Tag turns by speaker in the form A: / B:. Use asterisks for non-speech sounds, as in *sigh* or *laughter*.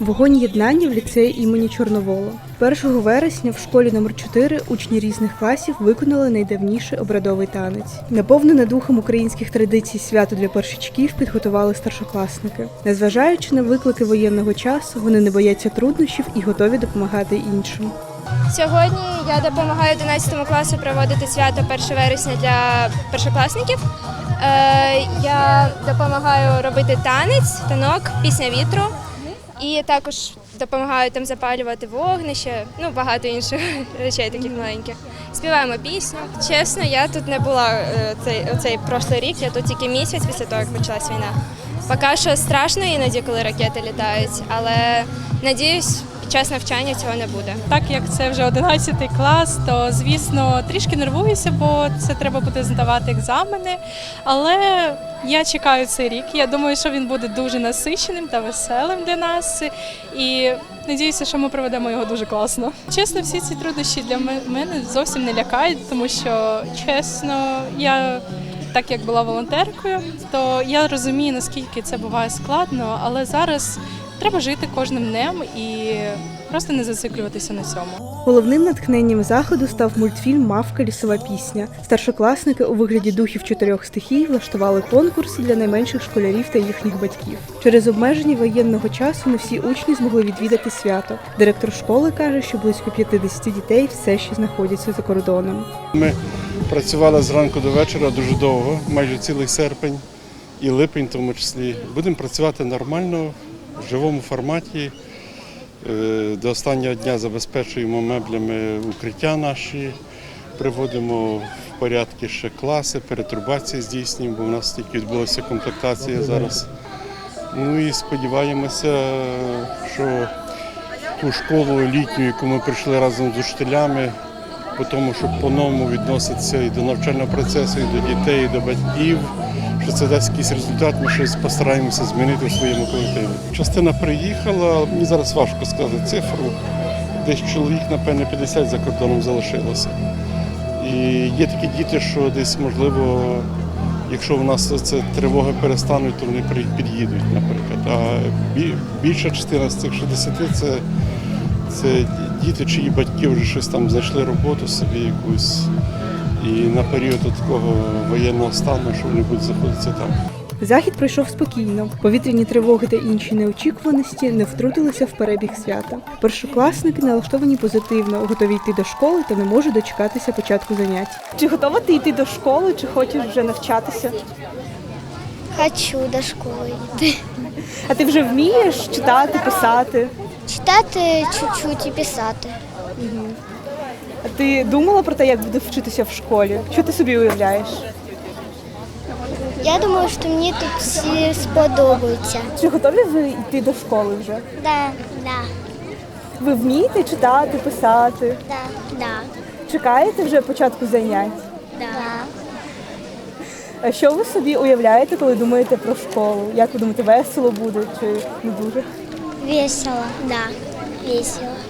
A: Вогонь єднання в ліцеї імені Чорновола. 1 вересня в школі номер 4 учні різних класів виконали найдавніший обрядовий танець. Наповнене духом українських традицій свято для першачків підготували старшокласники. Незважаючи на виклики воєнного часу, вони не бояться труднощів і готові допомагати іншим.
B: Сьогодні я допомагаю 11 класу проводити свято 1 вересня для першокласників. Е, Я допомагаю робити танець, танок, пісня вітру. І також допомагаю там запалювати вогнище, ну багато інших *laughs* речей таких маленьких. Співаємо пісню. Чесно, я тут не була е, цей, цей прошлий рік, я тут тільки місяць після того, як почалась війна. Поки що страшно іноді, коли ракети літають, але надіюсь, час навчання цього не буде.
C: Так як це вже 11 клас, то звісно трішки нервуюся, бо це треба буде здавати екзамени. Але я чекаю цей рік. Я думаю, що він буде дуже насиченим та веселим для нас. І надіюся, що ми проведемо його дуже класно. Чесно, всі ці труднощі для мене зовсім не лякають, тому що чесно, я. Так як була волонтеркою, то я розумію, наскільки це буває складно, але зараз треба жити кожним днем і просто не зациклюватися на цьому.
A: Головним натхненням заходу став мультфільм Мавка лісова пісня. Старшокласники у вигляді духів чотирьох стихій влаштували конкурси для найменших школярів та їхніх батьків. Через обмеження воєнного часу не всі учні змогли відвідати свято. Директор школи каже, що близько 50 дітей все ще знаходяться за кордоном.
D: Ми працювали зранку до вечора дуже довго, майже цілий серпень і липень, в тому числі. Будемо працювати нормально, в живому форматі. Е, До останнього дня забезпечуємо меблями укриття наші, приводимо в порядки ще класи, перетрубації здійснюємо, бо в нас тільки відбулася комплектація зараз. Ну і сподіваємося, що ту школу літню, яку ми прийшли разом з учителями, по тому, що по-новому відноситься і до навчального процесу, і до дітей, і до батьків, що це дасть якийсь результат, ми щось постараємося змінити в своєму колективі. Частина приїхала, мені зараз важко сказати цифру. Десь чоловік, напевне, 50 за кордоном залишилося. І є такі діти, що десь, можливо, якщо в нас це тривоги перестануть, то вони під'їдуть, наприклад. А бі- більша частина з цих 60 це це діти, чиї батьки вже щось там знайшли роботу собі якусь. І на період такого воєнного стану, що вони будуть знаходитися там.
A: Захід пройшов спокійно. Повітряні тривоги та інші неочікуваності не втрутилися в перебіг свята. Першокласники налаштовані позитивно, готові йти до школи та не можуть дочекатися початку занять. Чи готова ти йти до школи, чи хочеш вже навчатися?
E: Хочу до школи йти.
A: А ти вже вмієш читати, писати?
E: Читати чуть-чуть і писати.
A: А ти думала про те, як будеш вчитися в школі? Що ти собі уявляєш?
E: Я думаю, що мені тут всі сподобаються.
A: Чи готові ви йти до школи вже?
E: Да, да,
A: Ви вмієте читати, писати?
E: да, да,
A: Чекаєте вже початку занять?
E: да.
A: А що ви собі уявляєте, коли думаєте про школу? Як ви думаєте, весело буде чи не дуже?
E: Весело, да, весело.